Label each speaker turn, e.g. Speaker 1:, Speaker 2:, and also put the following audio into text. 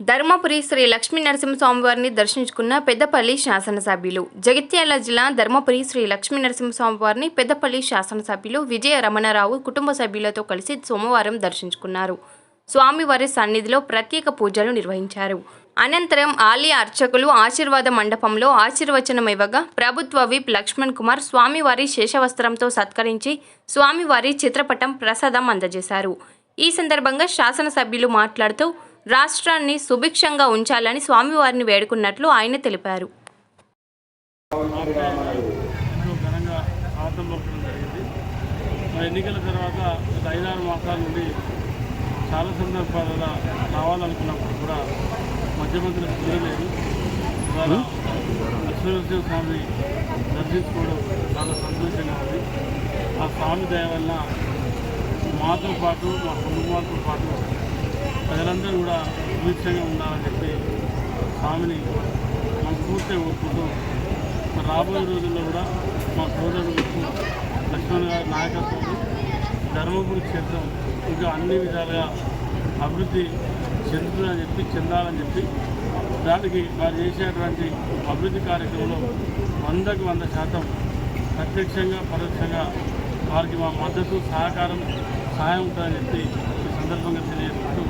Speaker 1: ధర్మపురి శ్రీ లక్ష్మీ నరసింహస్వామివారిని దర్శించుకున్న పెద్దపల్లి శాసనసభ్యులు. జగిత్యాల జిల్లా ధర్మపురి శ్రీ లక్ష్మీ నరసింహస్వామివారిని పెద్దపల్లి శాసనసభ్యులు విజయ రమణారావు కుటుంబ సభ్యులతో కలిసి సోమవారం దర్శించుకున్నారు. స్వామివారి సన్నిధిలో ప్రత్యేక పూజలు నిర్వహించారు. అనంతరం ఆలయ అర్చకులు ఆశీర్వాద మండపంలో ఆశీర్వచనం ఇవ్వగా ప్రభుత్వ విప్ లక్ష్మణ్ కుమార్ స్వామివారి శేషవస్త్రంతో సత్కరించి స్వామివారి చిత్రపటం ప్రసాదం అందజేశారు. ఈ సందర్భంగా శాసనసభ్యులు మాట్లాడుతూ రాష్ట్రాన్ని సుభిక్షంగా ఉంచాలని స్వామివారిని వేడుకున్నట్లు ఆయన తెలిపారు.
Speaker 2: ఎన్నికల తర్వాత గత ఐదారు మాసాల నుండి చాలా సందర్భాలలో రావాలనుకున్నప్పుడు కూడా మధ్యమంత్రి కుదరలేదు లక్ష్మీనరసింహ స్వామి దర్శించుకోవడం చాలా సంతోషంగా ఉంది. ఆ స్వామి దయ వల్ల మాతో పాటు మా కుటుంబాలతో పాటు ప్రజలందరూ కూడా సుభిక్షంగా ఉండాలని చెప్పి స్వామిని మనస్ఫూర్తిగా కోరుకుంటూ మరి రాబోయే రోజుల్లో కూడా మా సోదరుడు లక్ష్మణ్ గారి నాయకత్వంలో ధర్మపురి క్షేత్రం ఇంకా అన్ని విధాలుగా అభివృద్ధి చెందుతుందని చెప్పి చెందాలని చెప్పి దానికి వారు చేసేటువంటి అభివృద్ధి కార్యక్రమంలో వందకు వంద శాతం ప్రత్యక్షంగా పరోక్షంగా వారికి మా మద్దతు సహకారం సహాయం ఉంటుందని చెప్పి ఈ సందర్భంగా తెలియజేస్తూ